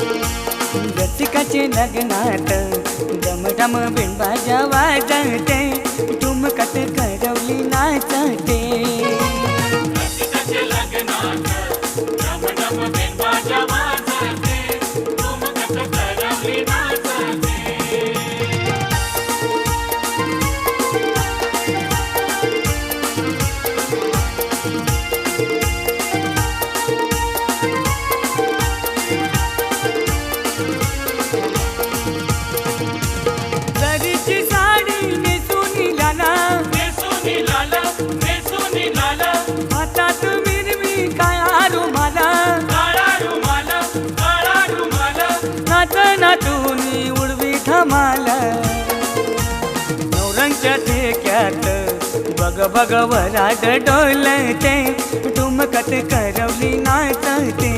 रसिकाचे लग्नात डमडम बिंबाजा वाजते ठुमकत करवली नाचते. बग बग वराड डोलते. ठुमकत करवली नाचते.